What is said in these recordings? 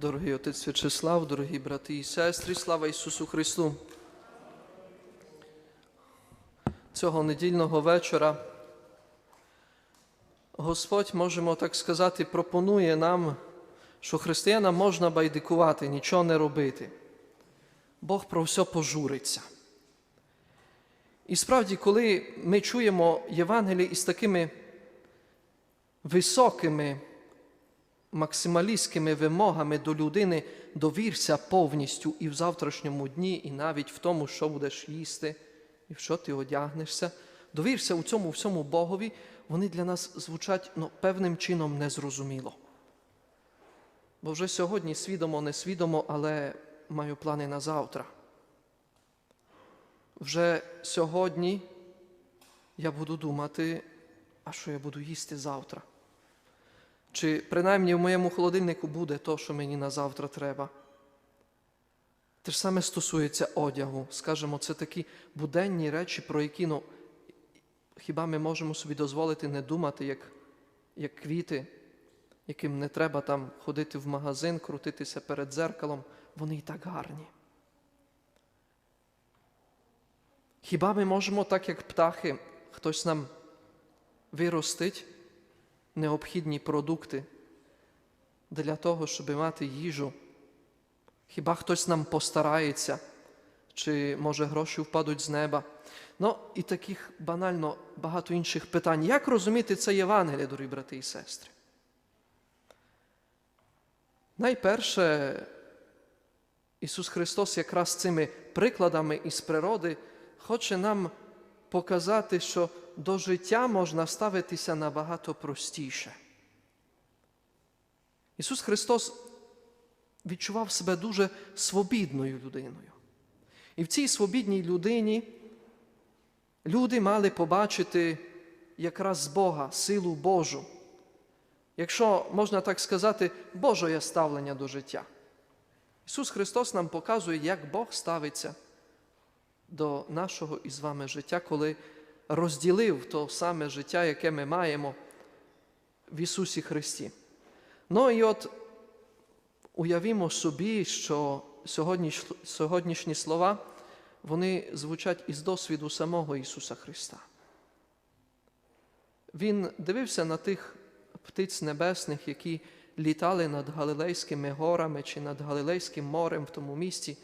Дорогий отець В'ячеслав, дорогі брати і сестри, слава Ісусу Христу. Цього недільного вечора Господь, можемо так сказати, пропонує нам, що християнам можна байдикувати, нічого не робити. Бог про все пожуриться. І справді, коли ми чуємо Євангеліє із такими високими максималістськими вимогами до людини довірся повністю і в завтрашньому дні, і навіть в тому, що будеш їсти, і в що ти одягнешся. Довірся у цьому всьому Богові, вони для нас звучать ну, певним чином незрозуміло. Бо вже сьогодні свідомо, не свідомо, але маю плани на завтра. Вже сьогодні я буду думати, а що я буду їсти завтра. Чи принаймні в моєму холодильнику буде то, що мені на завтра треба. Те ж саме стосується одягу. Скажемо, це такі буденні речі, про які ну, хіба ми можемо собі дозволити не думати, як, як квіти, яким не треба там ходити в магазин, крутитися перед дзеркалом, вони і так гарні. Хіба ми можемо, так як птахи, хтось нам виростить необхідні продукти для того, щоб мати їжу? Хіба хтось нам постарається, чи може гроші впадуть з неба? Ну і таких банально багато інших питань. Як розуміти це Євангеліє, дорогі брати і сестри? Найперше, Ісус Христос якраз цими прикладами із природи хоче нам показати, що до життя можна ставитися набагато простіше. Ісус Христос відчував себе дуже свобідною людиною. І в цій свобідній людині люди мали побачити якраз Бога, силу Божу. Якщо можна так сказати, Божоє ставлення до життя. Ісус Христос нам показує, як Бог ставиться до нашого із вами життя, коли розділив то саме життя, яке ми маємо в Ісусі Христі. Ну і от уявімо собі, що сьогоднішні, сьогоднішні слова вони звучать із досвіду самого Ісуса Христа. Він дивився на тих птиць небесних, які літали над Галилейськими горами чи над Галилейським морем в тому місці,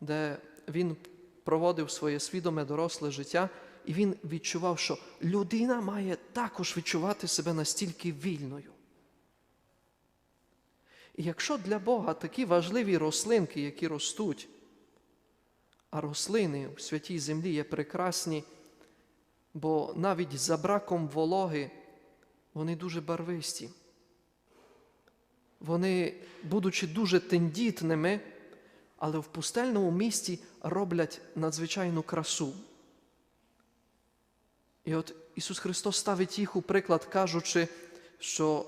де він проводив своє свідоме доросле життя, і він відчував, що людина має також відчувати себе настільки вільною. І якщо для Бога такі важливі рослинки, які ростуть, а рослини в святій землі є прекрасні, бо навіть за браком вологи вони дуже барвисті. Вони, будучи дуже тендітними, але в пустельному місті роблять надзвичайну красу. І от Ісус Христос ставить їх у приклад, кажучи, що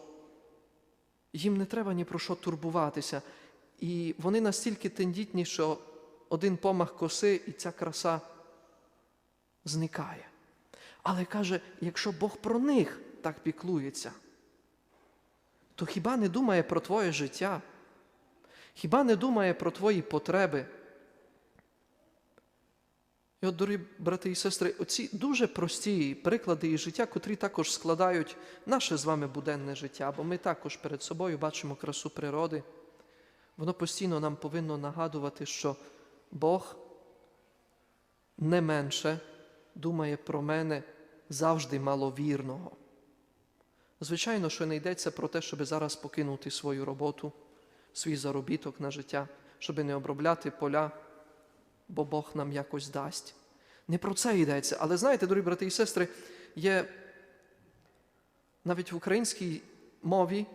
їм не треба ні про що турбуватися. І вони настільки тендітні, що один помах коси і ця краса зникає. Але каже, якщо Бог про них так піклується, то хіба не думає про твоє життя? Хіба не думає про твої потреби? І от, дорогі брати і сестри, оці дуже прості приклади із життя, котрі також складають наше з вами буденне життя, бо ми також перед собою бачимо красу природи. Воно постійно нам повинно нагадувати, що Бог не менше думає про мене завжди маловірного. Звичайно, що не йдеться про те, щоб зараз покинути свою роботу, свій заробіток на життя, щоб не обробляти поля, бо Бог нам якось дасть. Не про це йдеться. Але знаєте, дорогі брати і сестри, є навіть в українській мові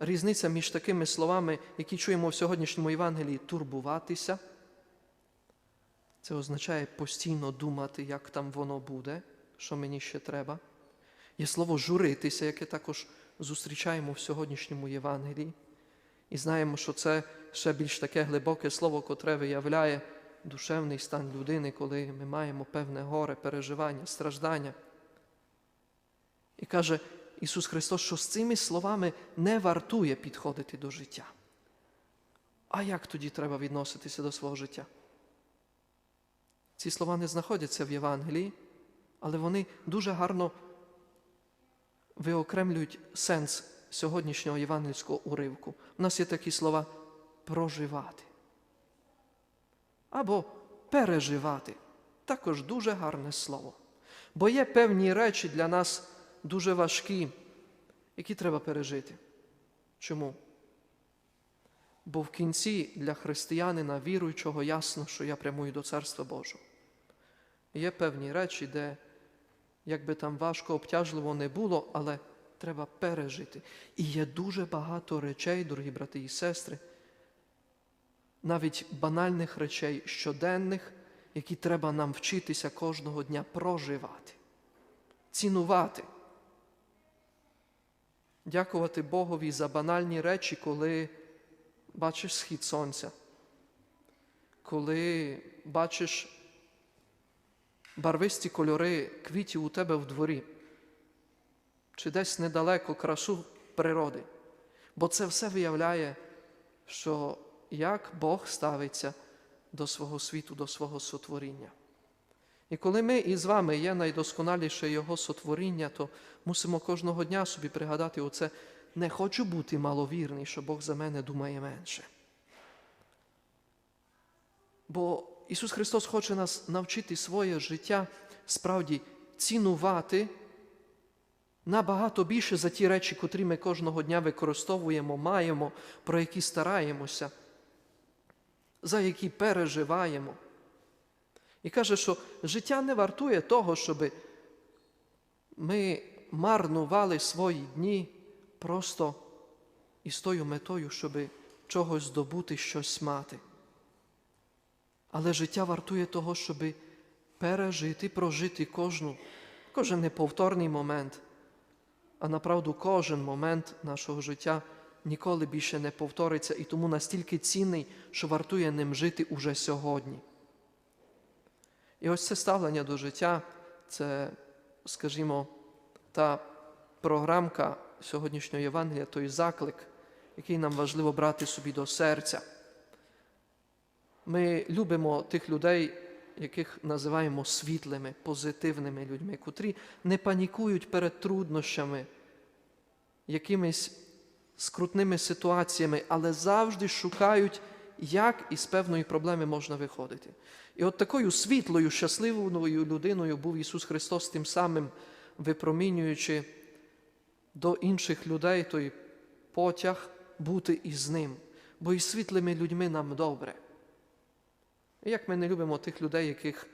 різниця між такими словами, які чуємо в сьогоднішньому Євангелії турбуватися. Це означає постійно думати, як там воно буде, що мені ще треба. Є слово журитися, яке також зустрічаємо в сьогоднішньому Євангелії. І знаємо, що це ще більш таке глибоке слово, котре виявляє душевний стан людини, коли ми маємо певне горе, переживання, страждання. І каже Ісус Христос, що з цими словами не вартує підходити до життя. А як тоді треба відноситися до свого життя? Ці слова не знаходяться в Євангелії, але вони дуже гарно виокремлюють сенс сьогоднішнього євангельського уривку. У нас є такі слова проживати або переживати. Також дуже гарне слово. Бо є певні речі для нас дуже важкі, які треба пережити. Чому? Бо в кінці для християнина, віруючого, ясно, що я прямую до Царства Божого. Є певні речі, де, як би там важко, обтяжливо не було, але треба пережити. І є дуже багато речей, дорогі брати і сестри, навіть банальних речей щоденних, які треба нам вчитися кожного дня проживати, цінувати. Дякувати Богові за банальні речі, коли бачиш схід сонця, коли бачиш барвисті кольори квітів у тебе в дворі, чи десь недалеко красу природи. Бо це все виявляє, що як Бог ставиться до свого світу, до свого сотворіння. І коли ми із вами є найдосконаліше Його сотворіння, то мусимо кожного дня собі пригадати оце не хочу бути маловірний, що Бог за мене думає менше. Бо Ісус Христос хоче нас навчити своє життя справді цінувати набагато більше за ті речі, котрі ми кожного дня використовуємо, маємо, про які стараємося, за які переживаємо. І каже, що життя не вартує того, щоб ми марнували свої дні просто із тою метою, щоб чогось здобути, щось мати. Але життя вартує того, щоб пережити, прожити кожну, кожен неповторний момент, а направду кожен момент нашого життя ніколи більше не повториться і тому настільки цінний, що вартує ним жити уже сьогодні. І ось це ставлення до життя, це, скажімо, та програмка сьогоднішнього Євангелія, той заклик, який нам важливо брати собі до серця. Ми любимо тих людей, яких називаємо світлими, позитивними людьми, котрі не панікують перед труднощами, якимись скрутними ситуаціями, але завжди шукають, як із певної проблеми можна виходити. І от такою світлою, щасливою людиною був Ісус Христос, тим самим випромінюючи до інших людей той потяг бути із ним. Бо і світлими людьми нам добре. Як ми не любимо тих людей, яких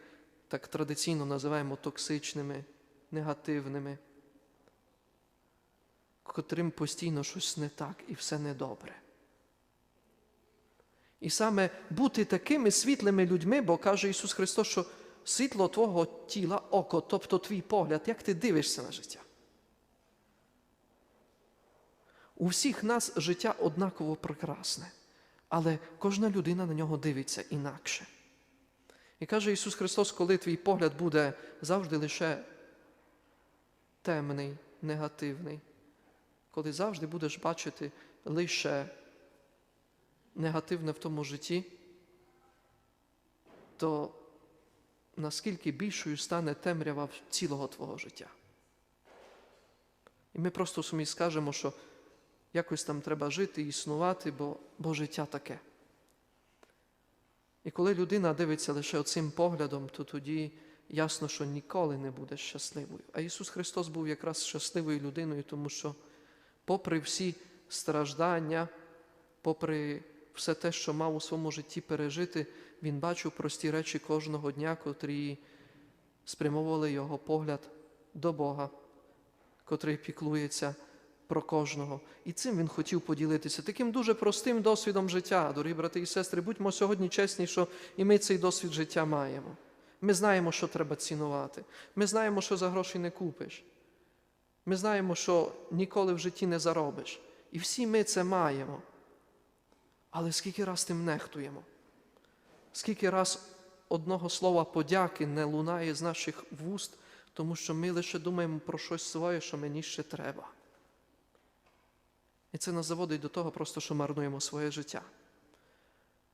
так традиційно називаємо токсичними, негативними, котрим постійно щось не так і все недобре. І саме бути такими світлими людьми, бо каже Ісус Христос, що світло Твого тіла око, тобто твій погляд, як ти дивишся на життя. У всіх нас життя однаково прекрасне, але кожна людина на нього дивиться інакше. І каже Ісус Христос, коли твій погляд буде завжди лише темний, негативний, коли завжди будеш бачити лише негативне в тому житті, то наскільки більшою стане темрява цілого твого життя. І ми просто собі скажемо, що якось там треба жити, існувати, бо, бо життя таке. І коли людина дивиться лише оцим поглядом, то тоді ясно, що ніколи не буде щасливою. А Ісус Христос був якраз щасливою людиною, тому що, попри всі страждання, попри все те, що мав у своєму житті пережити, Він бачив прості речі кожного дня, котрі спрямовували його погляд до Бога, котрий піклується про кожного. І цим він хотів поділитися. Таким дуже простим досвідом життя, дорогі брати і сестри, будьмо сьогодні чесні, що і ми цей досвід життя маємо. Ми знаємо, що треба цінувати. Ми знаємо, що за гроші не купиш. Ми знаємо, що ніколи в житті не заробиш. І всі ми це маємо. Але скільки раз тим нехтуємо? Скільки раз одного слова подяки не лунає з наших вуст, тому що ми лише думаємо про щось своє, що мені ще треба. І це нас заводить до того, просто що марнуємо своє життя.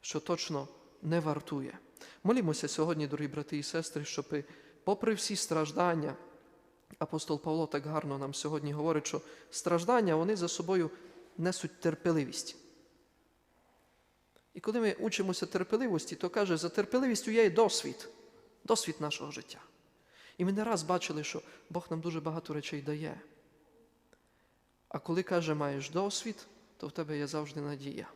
що точно не вартує. Молімося сьогодні, дорогі брати і сестри, щоб попри всі страждання, апостол Павло так гарно нам сьогодні говорить, що страждання вони за собою несуть терпеливість. І коли ми учимося терпеливості, то каже, за терпеливістю є і досвід, досвід нашого життя. І ми не раз бачили, що Бог нам дуже багато речей дає. А коли каже, маєш досвід, то в тебе є завжди надія.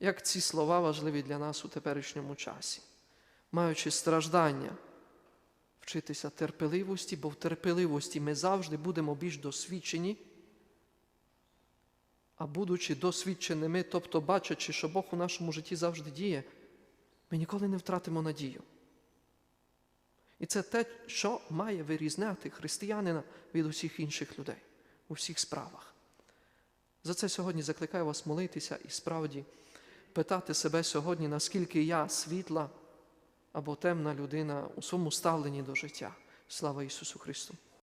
Як ці слова важливі для нас у теперішньому часі, маючи страждання, вчитися терпеливості, бо в терпеливості ми завжди будемо більш досвідчені, а будучи досвідченими, тобто бачачи, що Бог у нашому житті завжди діє, ми ніколи не втратимо надію. І це те, що має вирізняти християнина від усіх інших людей у всіх справах. За це сьогодні закликаю вас молитися і справді питати себе сьогодні, наскільки я світла або темна людина у своєму ставленні до життя. Слава Ісусу Христу!